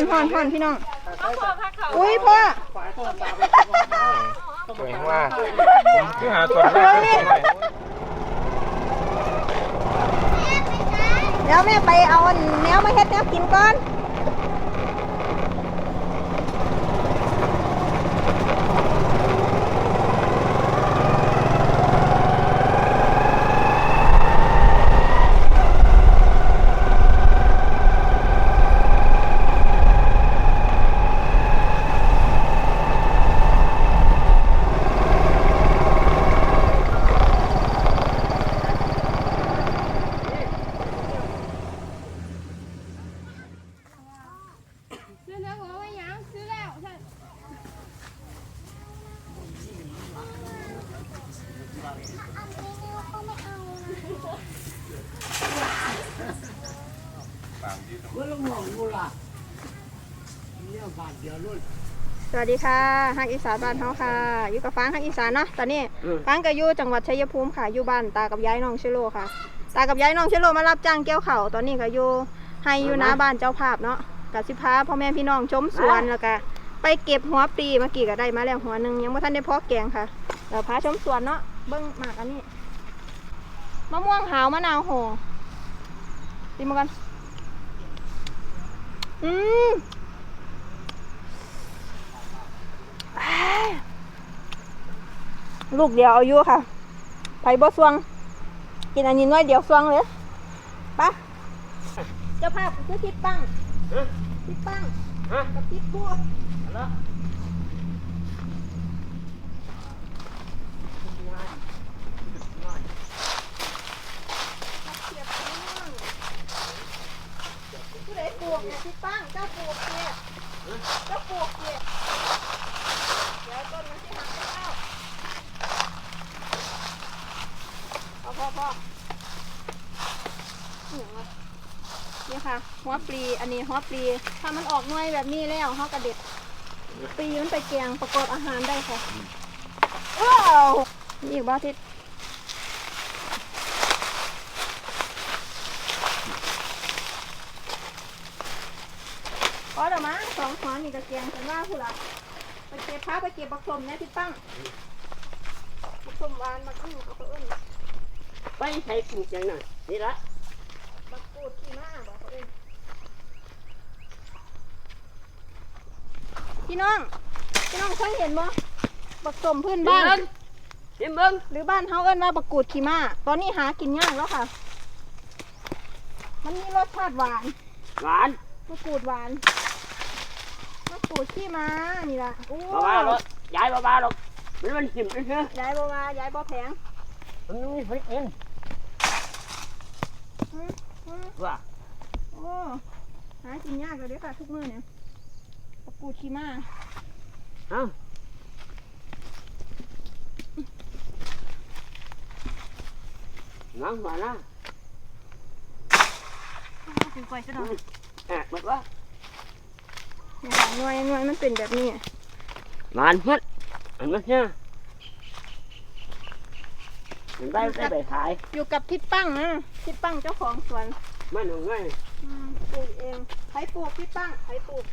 อนห่อนห่อนพี่น้องอุ้ยพ่อสวยมากผมคือหาตัวแรกไม่ได้เดี๋ยวแม่ไปเอาอันแนวมาเฮ็ดแนวกินก่อน ซื้อแล้วหัวไว้ยังซื้อแล้วใช่ สวัสดีค่ะฮักอีสานบ้านเฮาค่ะ อยู่กับฟางฮักอีสานเนาะ ตอนนี้ฟางก็อยู่จังหวัดชัยภูมิค่ะ อยู่บ้านตากับยายน้องเชโลค่ะ ตากับยายน้องเชโลมารับจ้างเกี่ยวเข่าตอนนี้ก็อยู่ให้อยู่หน้าบ้านเจ้าภาพเนาะกับสิพาพ่อแม่พี่น้องชมสวนแล้วก็ไปเก็บหัวปลีเมื่อกี้ก็ได้มาแล้วหัวหนึ่งยังไม่ทันได้เพาะแกงค่ะเดี๋ยวพาชมสวนเนาะ เบิ้งหมากอันนี้ มะม่วงหาวมะนาวโหดิมากัน อืมลูกเดียวเอาอยู่ค่ะไผ่บ่สวง กินอันนี้น้อยเดียวสวงเลยไปะเจ้าภาพคือทิดปังทิดปังกับทิดบัวผู้ใดปลูกเนี่ย ทิดปังเจ้าปลูกเนี่ยเจ้าปลูกเนี่ยเดี๋ยวต้นมันสิหักไปเจ้าพอพอพอนี่วะนี่ค่ะ หัวปลี อันนี้หัวปลี ถ้ามันออกหน่วยแบบนี้แล้วเขากระเด็ดปลีมันไปแกงประกอบอาหารได้ค่ะว้าวนี่อีกบ้าทิศพอเดี๋ยวมา สองหัวนี่กระแกงฉันว่าผู้ละไปเก็บผ้าไปเก็บบักสมเนี่ยทิศตั้งบักสมหวานบักอื้อบักเอิ้นไปใช้ปลูกอย่างนั้นนี่ละบักกูดขี้ม้าบอกเขาเองพี่น้องพี่น้องเคยเห็นบ่บักสมพื้นบ้านเห็นเบิ้งหรือบ้านเฮาเอิ้นว่าบักกูดขี้ม้าตอนนี้หากินยากแล้วค่ะ มันมีรสชาติหวาน หวานมะกรูดหวาน มะกรูดขี้มานี่ล่ะโอ้บ้าบ้าหรอกยายบ้าบ้าหรอกมันมันจิ้มเลยเถอยายบ่ว่ายายบ่แพงมันมีฟริกเองอืมอืมว่าโอ้หากินยากเลยเด้อค่ะทุกมื้อเนี่ยบักกูดขี้มาเอ้าน้ำหวานนะถึงกล้วยซะหน่อยแอบหมดว่าเนี่ยค่ะหน่วยหน่วยมันเป็นแบบนี้หวานหมดอันนั้นเนี่ยมันได้ได้ไปขายอยู่กับทิดปั้งนะทิดปั้งเจ้าของสวนมันหนุ่มไงอืมปลูกเองใครปลูกทิดปั้งใครปลูก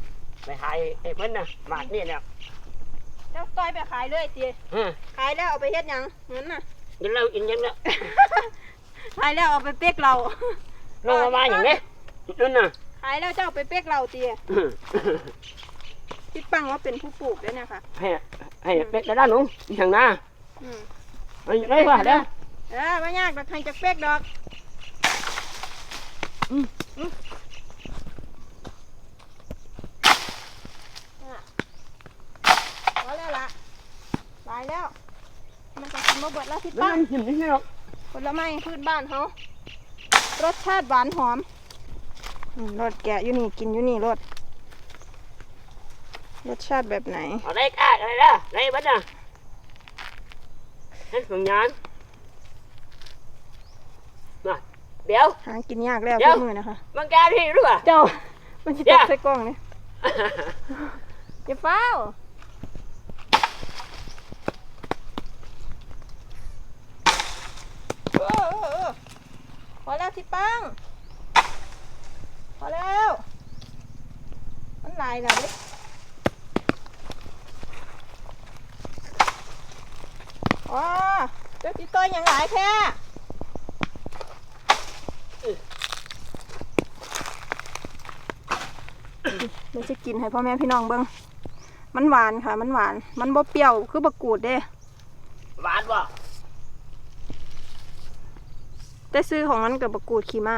ไปขายไอ้เพิ่นน่ะบาทนี่เนี่ยเจ้าต้อยไปขายเลยตีฮะขายแล้วเอาไปเฮ็ดหยังเงินน่ะกินแล้วกินยังแล้วขายแล้วเอาไปเป๊กเรา ลงมาบ้านอย่างนี้นั่นน่ะขายแล้วเจ้าเอาไปเป๊กเราตีทิดปั้งว่าเป็นผู้ปลูกด้วยเนี่ยค่ะให้ให้เป็ดด้านหนูอย่างน่ะอืมไอ้ไรวะเด้อเออไม่ยากดอกใครจะเป๊กดอกอืมอืมน่ะพอแล้วล่ะตายแล้ว มันจะกินมาเบิดแล้วทิดแล้วปั้งมันหิมนี่หรอกผลไม้พื้นบ้านเขารสชาติหวานหอมอืม รสแกะอยู่นี่กินอยู่นี่รสรสชาติแบบไหนเอาได้ก้าอะไรล่ะได้บ้านน่ะนั่นของยานมาเดี๋ยว หากินยากแล้วเดี๋ทุยวกมือนะคะ มังกาพี่รู้ป่ะ เจ้า มันจะเดี๋ตยวกใส่กล้องเนี่ยอย่าเฝ้าเออเออเออพอแล้วทิดปัง พอแล้ว มันลายแล้วเด้อ๋อเจ้าติโต้ยยังหลายแค่เดี๋ยวจะกินให้พ่อแม่พี่น้องเบิ่งมันหวานค่ะ มันหวาน มันบ่เปรี้ยว คือบักกูดเด้ หวานบ่แต่ซื้อของมันกับบักกูดขี้มา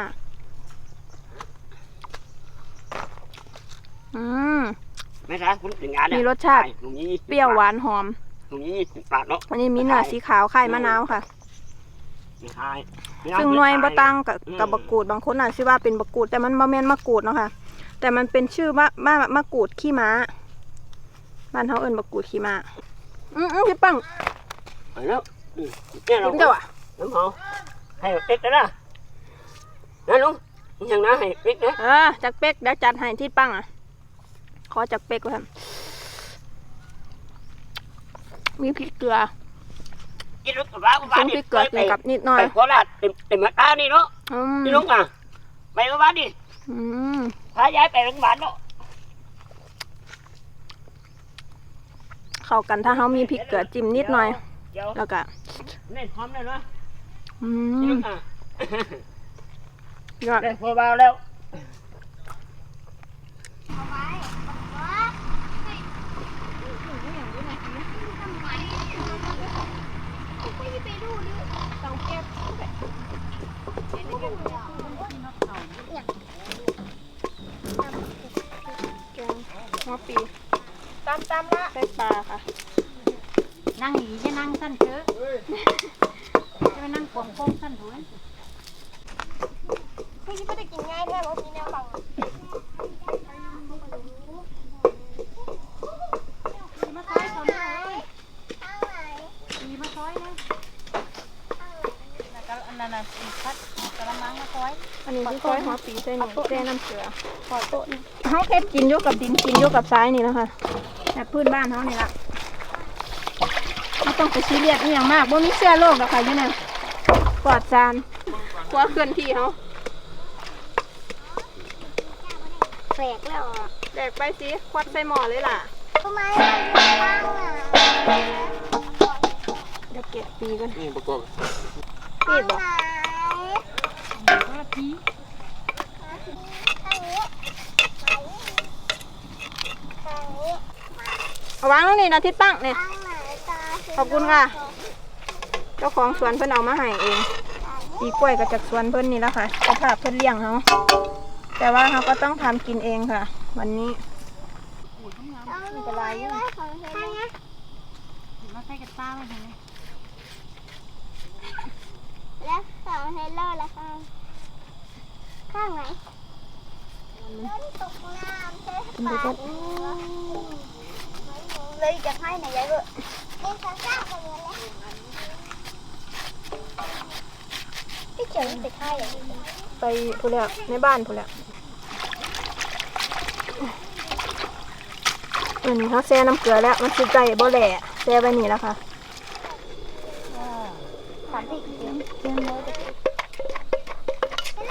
อืม ไม่ใช่คุณถึงงานเนี่ยมีรสชาติตรงนี้เปรี้ยวหวานหอมตรงนี้สิบบาทเนาะอันนี้มีเนื้อสีขาวไข่มะนาวค่ะไม่ใช่ซึ่งหน่วยบ่ตังกับกับบักกูดบางคนอาจสิว่าเป็นบักกูด แต่มันบ่แม่นมะกรูดเนาะค่ะ แต่มันเป็นชื่อว่ามะมะกรูดขี้ม้าบ้านเฮาเอิ้นบักกูดขี้ม้าอือๆพี่ปังเอาแล้วอืมเนี่ยเรากินเจ้าอะน้ำหอมให้เป็ดนะนะลุงอย่างนั้นให้เป็ดนะเออจักเป๊กเดี๋ยวจัดให้ที่ปังอะ ขอจักเป๊กก่อนมีพริกเกลือกินรถกระบะกระบะซึ่งพริกเกลือกินกับนิดหน่อยไปโคราชเต็มเต็มมาตานี่เนาะอืมนี่ลุงอะไปกระบะดิอืมพายายไปโรงพยาบาลเนาะเข้ากันถ้าเฮามีพริกเกลือจิ้มนิดหน่อย เดี๋ยวแล้วก็เล่นพร้อมเลยเนาะอืนี่มลุงอะยอด เล่นพอเบาแล้ว แกงหัวปีตามตามละใส่ ปลาค่ะ นั่งหนีจะนั่งสั้นเถอะจะไปนั่งกวงโค้งสั้นถูกไหมพี่ไม่ได้กินง่ายแท้บ่มีแนวบังขี่มาซอยเขาหน่อยขี่มาซอยนะแล้วก็อันนั้นน่ะอีกพัดกระมังมาซอยอันนี้คือก้อยหัวปีใส่หนูแซ่น้ำเกลือขอโต๊ะนี่เฮาเฮ็ดกินอยู่กับดินกินอยู่กับทรายนี่แหล้วค่ะ แบบพื้นบ้านเฮานี่ล่ะไม่ต้องไปซีเรียสอหย่างมากบ่มีเชื้อโรคดอกค่ะอยู่นั่นปลอดจานกลัวเคลื่อนที่เฮาแฝกแล้วอะแดกไปสิควัดใส่หม้อเลยล่ะ ทำไมบ้างอะเดี๋ยวเก็บปีกันนี่ประกอบปีดบ่พี เอาวางตรงนี้นะทิศปังเนี่ย ขอบคุณค่ะ เจ้าของสวนเพิ่นเอามาให้เองปีกล้วยก็จากสวนเพิ่นนี่แล้วค่ะสภาพเพิ่นเลี้ยงเฮาแต่ว่าเราก็ต้องทำกินเองค่ะ วันนี้มันจะลายอยู่มาใส่กระต้าไว้เห็นไหมแล้วสองเฮลโลแล้วข้างข้างไหนตกน้ำใช่ปะ เลยจะให้ไหนยายเบอเอ็งจะสร้างกันเลยพี่เจ๋งไปท่ายอย่างนี้ไปพูนแหล้วในบ้านพูนแหล้วอันนี้เขาแช่น้ำเกลือแล้ว มันสิใจบ่แหล่แช่ไว้นี่แล้วค่ะถามพี่เจ๋งชิมดู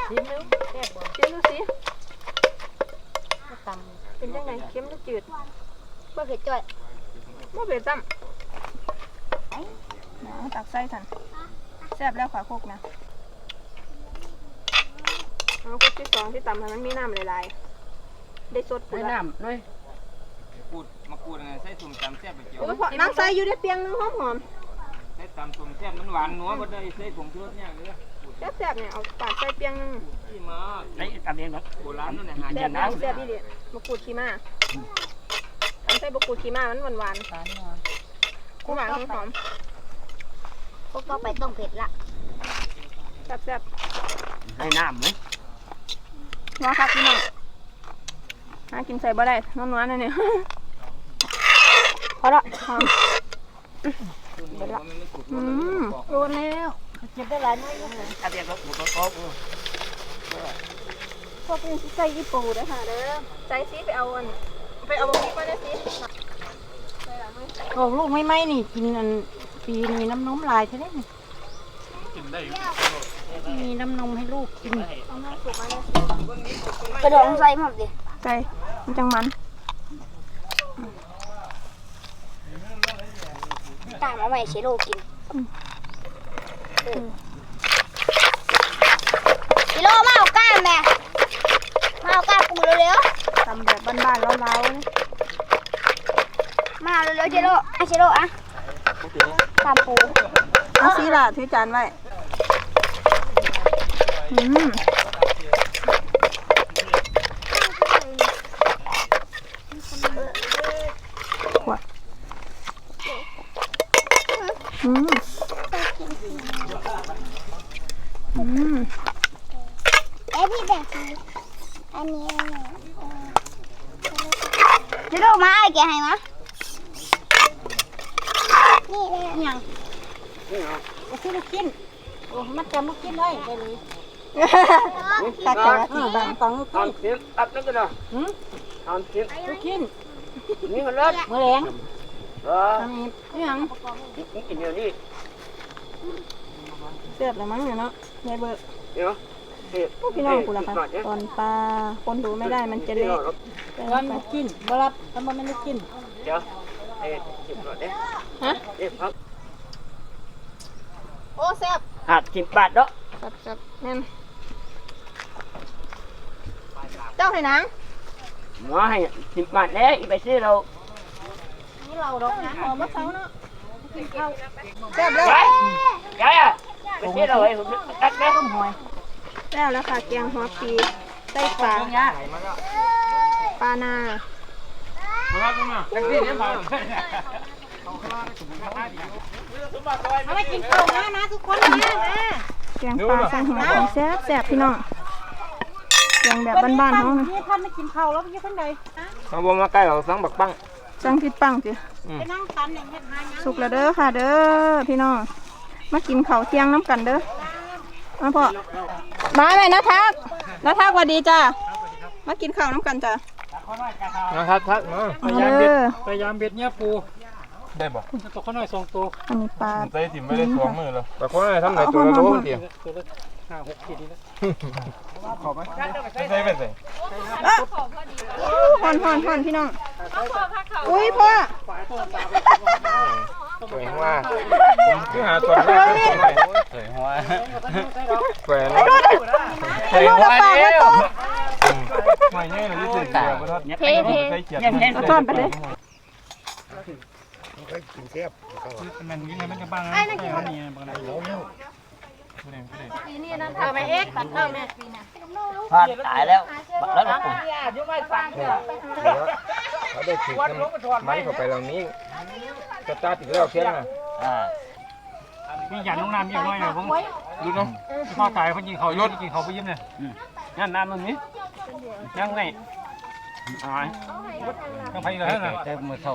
ชิมดูสิตเป็นยังไงเค็มหรือจืดเมื่อเกิดจ่อย บ่เผ็ดซ้ำเอาตักใส่ทันแซ่บแล้วขวาโคกนะเอาโคกที่สองที่ตำให้มันมีน้ำหลายๆได้สดไปปุ๋ยละน้ำหน่อยกูดมากูดอะไรใส่สุ่มตำแซ่บไปเกี่ยวโอ้ยพอน้ำใส่อยู่ได้เปียงนึงหอมหอมใส่ตำสุ่มแซ่บมันหวานนัวบ่ได้ใส่ผงชูรสเนี่ยเลยๆแซ่บๆเนี่ยเอาปาดใส่เปียงนึงที่มาไอ้ตำเองเนาะโบราณนั่นแหละหาแซ่เย็บนนะน้ำแซ่บดีเด็ดมะกรูดขี้มา ทำใส่มะกรูดขี้มามันหวานำตาลนัวๆคู่หวานหอมพวกก็ไปต้มเผ็ดละๆแซ่บให้น้ำไหมๆน้องครับพี่น้องหากินใส่บ่ได้น้อนๆนั่นเนี่ยพอละหอมอืมโดนแล้วเจ็บได้หลายน้อยนะตำเองก็หมดแล้วพวกนี้สิใส่ญี่ปุ่นเด้อค่ะเด้อใส่ซีไปเอาอัน ปเอาบะหมี่ก็ได้สิบอกลูกไม่ไหมนี่กินอันปีนี้น้ำนมลายใช่ไหมนี่มีน้ำนมให้ลูกกินกระโดองใส่หมดดิใส่จังมันตามเอาไปเช้ลูกกินชิโล่มาเาก้ามแม่ำแบบบ้านๆเล้าๆนะๆมาเอาเร็วๆเชโลอะเชโลอะตามปูเอาซีล่ะถือจานไว้อืมขวดอืมอืมเอ้ยพี่แบบนี้อันนี้อันนี้ เชโลมาไอ้แกให้มานี่เลยยังก็คือลูกชิ้นโอ้มันจะลูกชิ้นเลยไปเลยตักจังหวะที่บ้างของลูกทอนเสียงตัดนั่นก็ได้ทอนเสียงลูกชิ้นนี่มันเลิศมือแรงเออทำนี้ยังกินเดี๋ยวนี้เสียบเลยมั้งเนี่ยเนาะในเบอร์เดี๋ยวเฮ้ยพวกพี่น้องกูละค่ะตอนปลาคนดูไม่ได้มันจะเละ ไปวันลูกชิ้นบ่รับทำไมไม่ลูกชิ้นเดี๋ยวเฮ้ยสิบหน่อยเด้ฮะเอ๊ะครับโอ้แซ่บหักสิบบาทเนาะจับจับแน่นเจ้าให้หนังหมอให้สิบบาทแล้วอีไปซื้อเรานี่เราดอกนะหอมมะเขาเนาะแซ่บแล้วไปเดี๋ยวอะไปซื้อเราให้ผมตัดแล้วหอยแซ่บแล้วค่ะแกงหัวปีไส้ปลา ปลานามาล้วมาจังซี่เนี่ยมาเอาไปกินข้าวนะนะทุกคนนะนะแกงปลาใส่หัวปีแซ่บแซ่บพี่น้องแกงแบบบ้านๆเขานะพี่ท่านไม่กินข้าวแล้วพี่ท่านใดเอาบ่มาใกล้เราสังบักปังจังคิดปังสิไปนั่งตันเองเฮ็ดหายังสุกแล้วเด้อค่ะ เด้อพี่น้องมากินข้าวเที่ยงน้ำกันเด้อมาพ่อมาไหมนะทักนะทักสวัสดีจ้ามากินข้าวน้ำกันจ้า นะครับทักมามาเด้อพยายามเบ็ดเนี้ยปูได้บ่ตัวข้างน้อยสองตัวอันนี้ปลาใส่ถิ่มไม่ได้สองมือแล้วแต่คนไหนทำไหนตัวละโลเดียวตัวละห้าหกขีดนี่นะขอบไหมใส่ไปใส่ฮอนฮอนฮอนพี่น้องอุ้ยพ่อสวยว่าผมคือหาตัวแรกตัวใหม่สวยว่าแหวนไอ้นู่นไอ้นู่นเอาปากมาตบ ไม่ใช่หรือที่ตายเทเทใส่เกียร์เอาทอดไปเลยมันยังไงมันจะบ้างนะไอ้นั่นกินนี่บางนะเอาไปเอ็กตัดข้าวแม่พลาดตายแล้วแล้วนะผมเขาได้ถือกันไม้เข้าไปเหล่านี้จะตาติดแล้วเพี้ยนอะอ่ามีหยันลงน้ำยังน้อยนะผมดูเนาะพ่อกายเขายิงเขายศยิงเขาไปยิ้มเนี่ยนั่นน้ำมันนี้ยังไงอ่ายังไปเลยนะแต่มือเท่า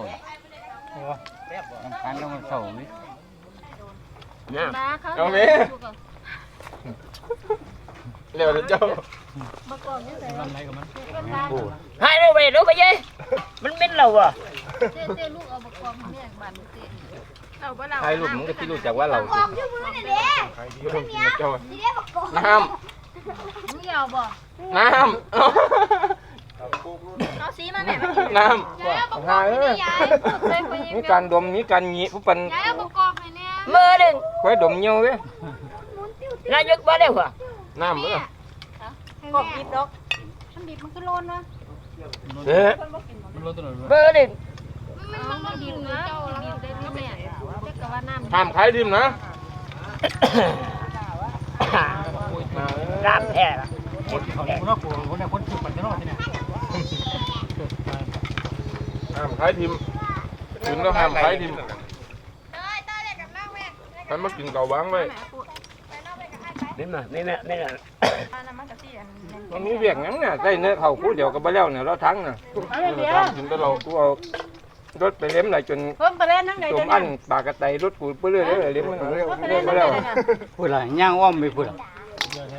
น้ำคันก็มือเท่านี่น้ำเอาเลยเร็วเจ้า มันอะไรกับมันให้เราไปรู้ไปยัยมันเป็นเราอะใครลูกมึงก็ที่รู้จักว่าเรากองชื่อมือนี่เด้ลูกเจ้านี่เด้บอกกองน้ำไม่เอาบ่น้ำ เอาซีมาแม่น้ำหาเอ้ยมีการดมมีการหยีผู้ปันมือหนึ่งคอยดมเงี้ยวเว้ยนายกมาแล้วอะน้ำมั้งกบดิบดอกมันดิบมันก็โลนวะเอ๊ะเบอร์หนึ่งห้ามขายดิมนะ น้ำแท้ละคนเขาเนี่ยคนนอกคนเนี่ยคนถูกปันจะรอดที่เนี่ยห้ามขายดิมถึงแล้วห้ามขายดิมท่านมากินเก่าบ้างไว้นี่มานี่แม่นี่แม่มันมีเวียกงั้นน่ะใส่เนื้อเขาคู่เดียวกับบ้าแล้วเนี่ยเราทั้งน่ะทำถึงแต่เรากูเอา รถไปเลี้ยมไหลจนเพิ่มไปเล่นทั้งไหนจเดี๋ยมวอันี้นปากกระไตรถกูไปเรื่อยเลยเลี้ยมมันเร็วเร็วมาแล้วพูดละย่างอ้อมไปพูดละ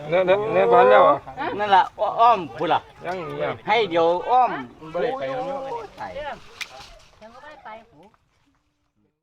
เนื้อเนื้อเนื้อบ้านแล้วอะนั่นละอ้อมพูดละยังนี่อะให้เดี๋ยวอ้อม ไม่ได้ไปแล้ว ไ